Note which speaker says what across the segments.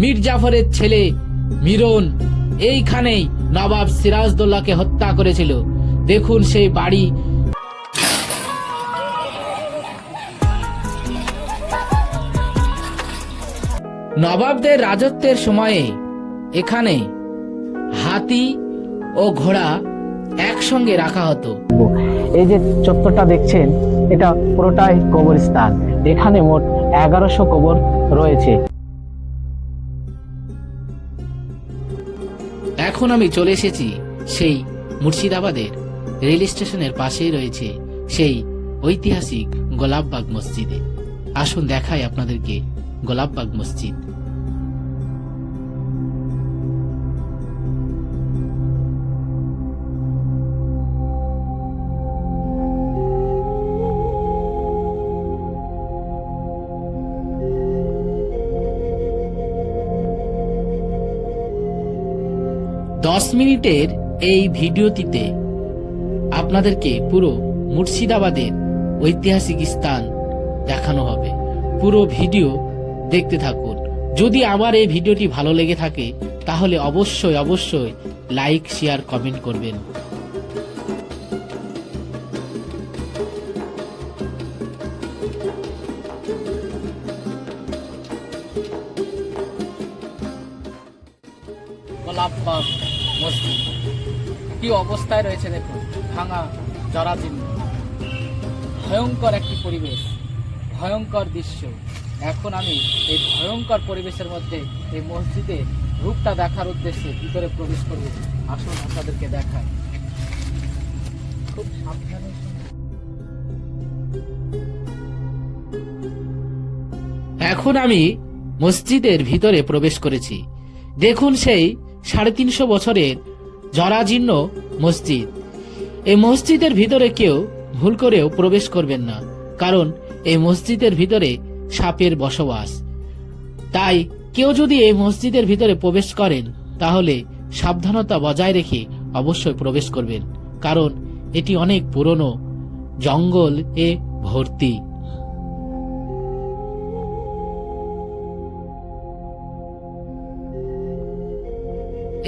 Speaker 1: মীর জাফরের ছেলে মিরন এইখানেই নবাব সিরাজদৌল্লাকে হত্যা করেছিল। দেখুন সেই বাড়ি। নবাবদের রাজত্বের সময়ে এখানে হাতি ও ঘোড়া একসঙ্গে রাখা হতো।
Speaker 2: এই যে চত্বরটা দেখছেন, এটা পুরোটাই কবরস্থান। এখানে মোট এগারোশো কবর রয়েছে।
Speaker 1: এখন আমি চলে এসেছি, সেই মুর্শিদাবাদের রেল স্টেশনের পাশেই রয়েছে সেই ঐতিহাসিক গোলাপবাগ মসজিদে। আসুন দেখাই আপনাদেরকে গোলাপবাগ মসজিদ। দশ মিনিটের এই ভিডিওটিতে আপনাদেরকে পুরো মুর্শিদাবাদের ঐতিহাসিক স্থান দেখানো হবে। পুরো ভিডিও দেখতে থাকুন। যদি আমার এই ভিডিওটি ভালো লেগে থাকে, তাহলে অবশ্যই অবশ্যই লাইক, শেয়ার, কমেন্ট করবেন। কি অবস্থায় রয়েছে দেখুন, ভাঙা জরাজীর্ণ ভয়ঙ্কর একটি পরিবেশ, ভয়ঙ্কর দৃশ্য। এখন আমি এই ভয়ঙ্কর পরিবেশের মধ্যে এই মসজিদের রূপটা দেখার উদ্দেশ্যে ভিতরে প্রবেশ করব। আসুন আপনাদেরকে দেখায় খুব সাবধানে এখন আমি মসজিদের ভিতরে প্রবেশ করেছি। দেখুন সেই সাড়ে তিনশো বছরের জরাজীর্ণ মসজিদ। এই মসজিদের ভিতরে কেউ ভুল করেও প্রবেশ করবেন না, কারণ এই মসজিদের ভিতরে সাপের বসবাস। তাই কেউ যদি এই মসজিদের ভিতরে প্রবেশ করেন, তাহলে সাবধানতা বজায় রেখে অবশ্যই প্রবেশ করবেন, কারণ এটি অনেক পুরনো জঙ্গল এ ভর্তি।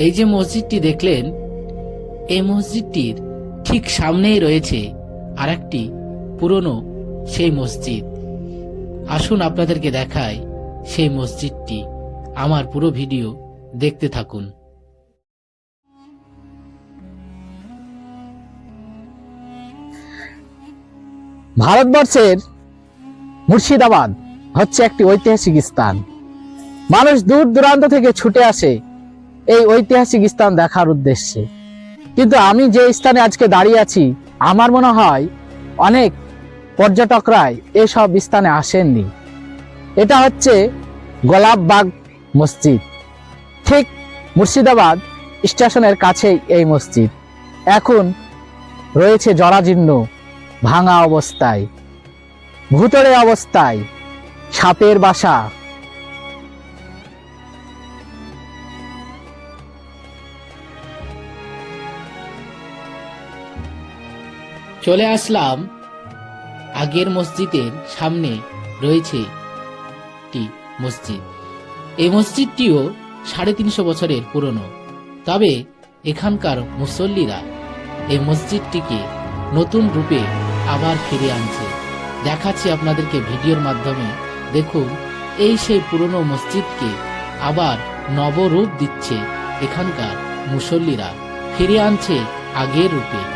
Speaker 1: এই যে মসজিদটি দেখলেন, এই মসজিদটির ঠিক সামনেই রয়েছে আরেকটি পুরনো সেই মসজিদ। আসুন আপনাদেরকে দেখায় সেই মসজিদটি। আমার পুরো ভিডিও দেখতে থাকুন।
Speaker 2: ভারতবর্ষের মুর্শিদাবাদ হচ্ছে একটি ঐতিহাসিক স্থান। মানুষ দূর দূরান্ত থেকে ছুটে আসে এই ঐতিহাসিক স্থান দেখার উদ্দেশ্যে। কিন্তু আমি যে স্থানে আজকে দাঁড়িয়ে আছি, আমার মনে হয় অনেক পর্যটকরাই এসব স্থানে আসেননি। এটা হচ্ছে গোলাপবাগ মসজিদ। ঠিক মুর্শিদাবাদ স্টেশনের কাছেই এই মসজিদ। এখন রয়েছে জরাজীর্ণ, ভাঙা অবস্থায়। ভূতরে অবস্থায়, সাপের বাসা।
Speaker 1: চলে আসলাম আগের মসজিদের সামনে রয়েছে একটি মসজিদ। এই মসজিদটিও সাড়ে তিনশো বছরের পুরনো। তবে এখানকার মুসল্লিরা এই মসজিদটিকে নতুন রূপে আবার ফিরে আনছে। দেখাচ্ছি আপনাদেরকে ভিডিওর মাধ্যমে। দেখুন, এই সেই পুরনো মসজিদকে আবার নবরূপ দিচ্ছে এখানকার মুসল্লিরা। ফিরে আনছে আগের রূপে।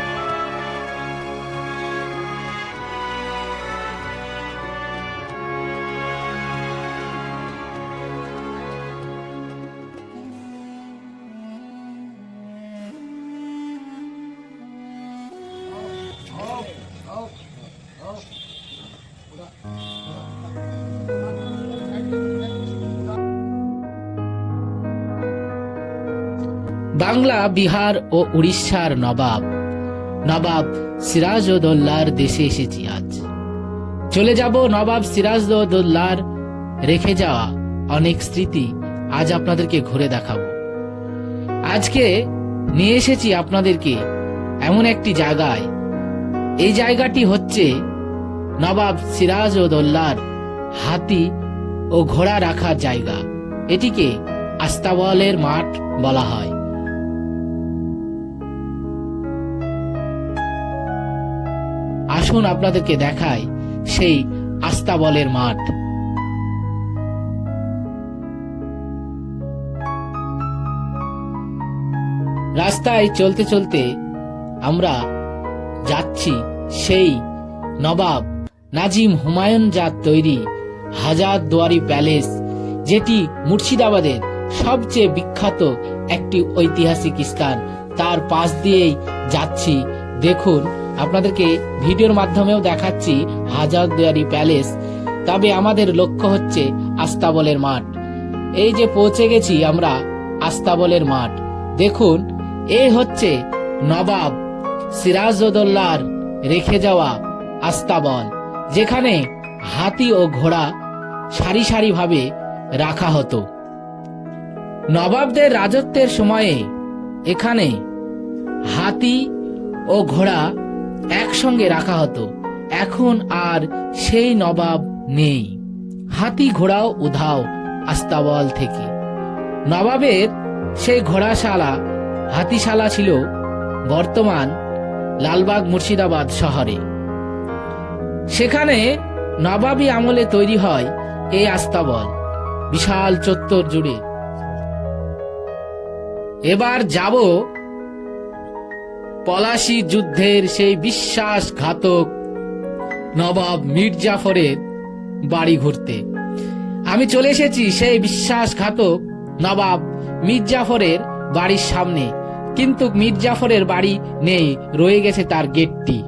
Speaker 1: বাংলা, বিহার ও উড়িষ্যার নবাব। নবাব সিরাজউদ্দৌলার দেশে এসেছি আজ। চলে যাব নবাব সিরাজউদ্দৌলার রেখে যাওয়া অনেক স্মৃতি আজ আপনাদেরকে ঘুরে দেখাবো। আজকে নিয়ে এসেছি আপনাদেরকে এমন একটি জায়গায়। এই জায়গাটি হচ্ছে নবাব সিরাজউদ্দৌলার হাতি ও ঘোড়া রাখার জায়গা। এটিকে আস্তাবলের মাঠ বলা হয়। আসুন আপনাদেরকে দেখাই সেই আস্তাবলের মাঠ। রাস্তায় চলতে চলতে আমরা যাচ্ছি সেই নবাব নাজিম হুমায়ুন জাত তৈরি হাজার দুয়ারি প্যালেস, যেটি মুর্শিদাবাদের সবচেয়ে বিখ্যাত একটি ঐতিহাসিক স্থান। তার পাশ দিয়েই যাচ্ছি। দেখুন আপনাদেরকে ভিডিওর মাধ্যমেও দেখাচ্ছি হাজার দুয়ারি প্যালেস। তবে আমাদের লক্ষ্য হচ্ছে আস্তাবলের মাঠ। এই যে পৌঁছে গেছি আমরা আস্তাবলের মাঠ। দেখুন এই হচ্ছে নবাব সিরাজউদ্দৌলার রেখে যাওয়া আস্তাবল, যেখানে হাতি ও ঘোড়া সারি সারি ভাবে রাখা হতো। নবাবদের রাজত্বের সময়ে এখানে হাতি ও ঘোড়া একসঙ্গে রাখা হতো। এখন আর সেই নবাব নেই। হাতি ঘোড়াও উধাও আস্তাবল থেকে। নবাবের সেই ঘোড়াশালা, হাতিশালা ছিল বর্তমান লালবাগ মুর্শিদাবাদ শহরে। সেখানে নবাবী আমলে তৈরি হয় এই আস্তাবল, বিশাল চত্বর জুড়ে। এবার যাব পলাশি যুদ্ধের সেই বিশ্বাসঘাতক নবাব মির্জাফরের বাড়ি ঘুরতে। আমি চলে এসেছি সেই বিশ্বাসঘাতক নবাব মির্জাফরের বাড়ির সামনে। কিন্তু মির্জাফরের বাড়ি নেই, রয়ে গেছে তার গেটটি।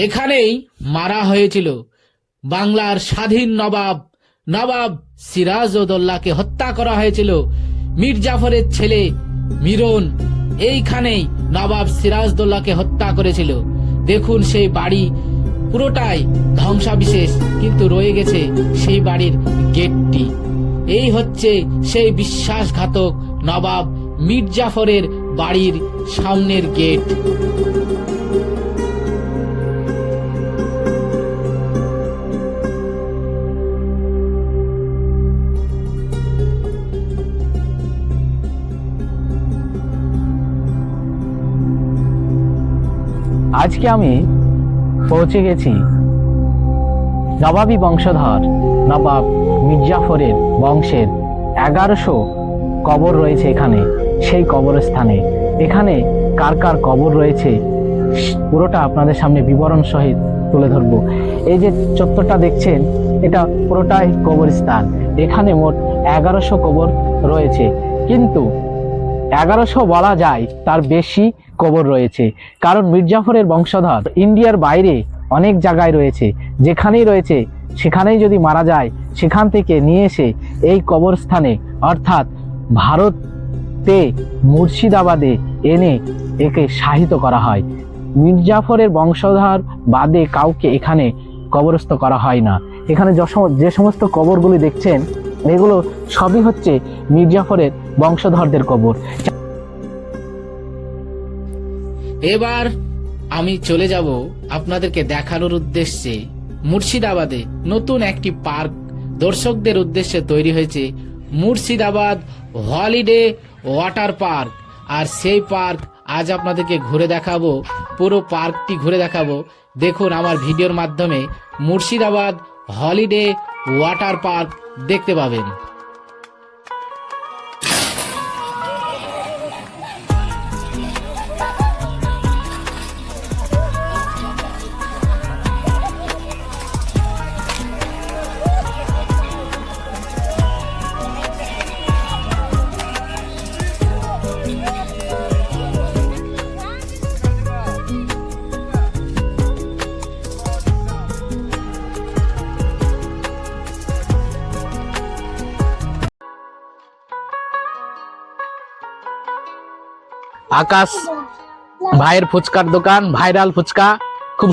Speaker 1: এখানেই মারা হয়েছিল বাংলার স্বাধীন নবাব নবাব সিরাজউদ্দৌলাকে হত্যা করা হয়েছিল। মির্জাফরের ছেলে মিরন এইখানেই নবাব সিরাজদোল্লাকে হত্যা করেছিল। দেখুন সেই বাড়ি পুরোটাই ধ্বংসাবিশেষ, কিন্তু রয়ে গেছে সেই বাড়ির গেটটি। এই হচ্ছে সেই বিশ্বাসঘাতক নবাব মির্জাফরের বাড়ির সামনের গেট।
Speaker 2: আজকে আমি পৌঁছে গেছি নবাবী বংশধর নবাব মির্জাফরের বংশের এগারোশো কবর রয়েছে এখানে, সেই কবরস্থানে। এখানে কার কার কবর রয়েছে পুরোটা আপনাদের সামনে বিবরণ সহিত তুলে ধরবো। এই যে চত্বরটা দেখছেন, এটা পুরোটাই কবরস্থান। এখানে মোট এগারোশো কবর রয়েছে। কিন্তু এগারোশো বলা যায় তার বেশি কবর রয়েছে। কারণ মির্জাফরের বংশধর ইন্ডিয়ার বাইরে অনেক জায়গায় রয়েছে। যেখানেই রয়েছে, সেখানেই যদি মারা যায়, সেখান থেকে নিয়ে এসে এই কবরস্থানে, অর্থাৎ ভারতে মুর্শিদাবাদে এনে একে শাহিত করা হয়। মির্জাফরের বংশধর বাদে কাউকে এখানে কবরস্থ করা হয় না। এখানে যে সমস্ত কবরগুলি দেখছেন এগুলো সবই হচ্ছে মির্জাফরের বংশধরদের কবর।
Speaker 1: এবার আমি চলে যাব আপনাদেরকে দেখানোর উদ্দেশ্যে। মুর্শিদাবাদে নতুন একটি পার্ক দর্শকদের উদ্দেশ্যে তৈরি হয়েছে মুর্শিদাবাদ হলিডে ওয়াটার পার্ক। আর সেই পার্ক আজ আপনাদেরকে ঘুরে দেখাবো, পুরো পার্কটি ঘুরে দেখাবো। দেখুন আমার ভিডিওর মাধ্যমে মুর্শিদাবাদ হলিডে ওয়াটার পার্ক দেখতে পাবেন।
Speaker 2: আকাশ ভাইয়ের ফুচকার দোকান ভাইরাল ফুচকা খুব